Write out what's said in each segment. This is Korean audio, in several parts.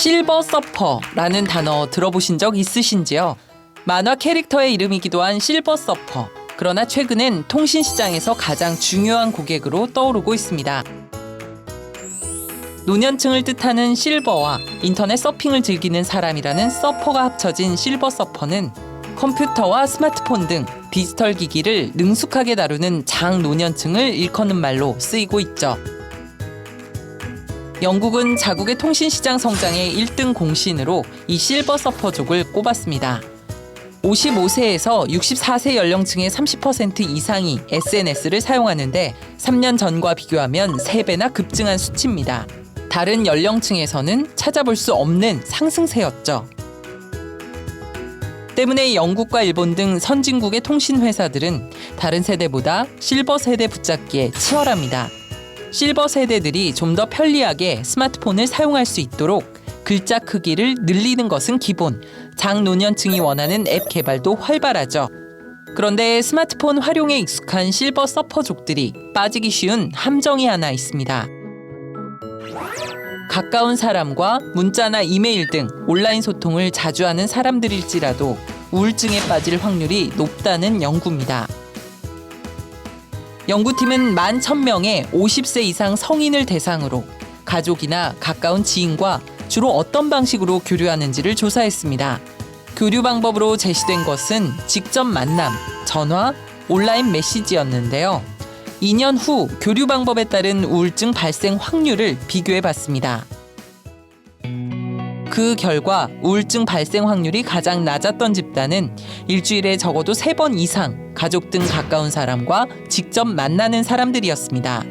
실버 서퍼라는 단어 들어보신 적 있으신지요? 만화 캐릭터의 이름이기도 한 실버 서퍼. 그러나 최근엔 통신 시장에서 가장 중요한 고객으로 떠오르고 있습니다. 노년층을 뜻하는 실버와 인터넷 서핑을 즐기는 사람이라는 서퍼가 합쳐진 실버 서퍼는 컴퓨터와 스마트폰 등 디지털 기기를 능숙하게 다루는 장노년층을 일컫는 말로 쓰이고 있죠. 영국은 자국의 통신시장 성장의 1등 공신으로 이 실버 서퍼족을 꼽았습니다. 55세에서 64세 연령층의 30% 이상이 SNS를 사용하는데 3년 전과 비교하면 3배나 급증한 수치입니다. 다른 연령층에서는 찾아볼 수 없는 상승세였죠. 때문에 영국과 일본 등 선진국의 통신 회사들은 다른 세대보다 실버 세대 붙잡기에 치열합니다. 실버 세대들이 좀 더 편리하게 스마트폰을 사용할 수 있도록 글자 크기를 늘리는 것은 기본, 장노년층이 원하는 앱 개발도 활발하죠. 그런데 스마트폰 활용에 익숙한 실버 서퍼족들이 빠지기 쉬운 함정이 하나 있습니다. 가까운 사람과 문자나 이메일 등 온라인 소통을 자주 하는 사람들일지라도 우울증에 빠질 확률이 높다는 연구입니다. 연구팀은 만 1000명의 50세 이상 성인을 대상으로 가족이나 가까운 지인과 주로 어떤 방식으로 교류하는지를 조사했습니다. 교류 방법으로 제시된 것은 직접 만남, 전화, 온라인 메시지였는데요. 2년 후 교류 방법에 따른 우울증 발생 확률을 비교해 봤습니다. 그 결과 우울증 발생 확률이 가장 낮았던 집단은 일주일에 적어도 세 번 이상 가족 등 가까운 사람과 직접 만나는 사람들이었습니다.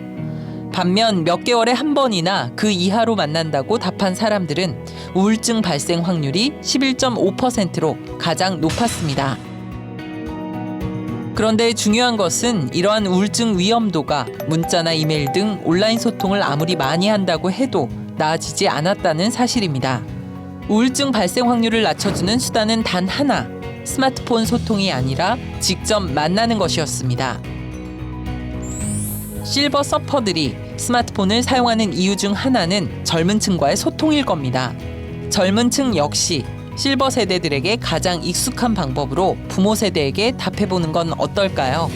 반면 몇 개월에 한 번이나 그 이하로 만난다고 답한 사람들은 우울증 발생 확률이 11.5%로 가장 높았습니다. 그런데 중요한 것은 이러한 우울증 위험도가 문자나 이메일 등 온라인 소통을 아무리 많이 한다고 해도 나아지지 않았다는 사실입니다. 우울증 발생 확률을 낮춰주는 수단은 단 하나, 스마트폰 소통이 아니라 직접 만나는 것이었습니다. 실버 서퍼들이 스마트폰을 사용하는 이유 중 하나는 젊은 층과의 소통일 겁니다. 젊은 층 역시 실버 세대들에게 가장 익숙한 방법으로 부모 세대에게 답해보는 건 어떨까요?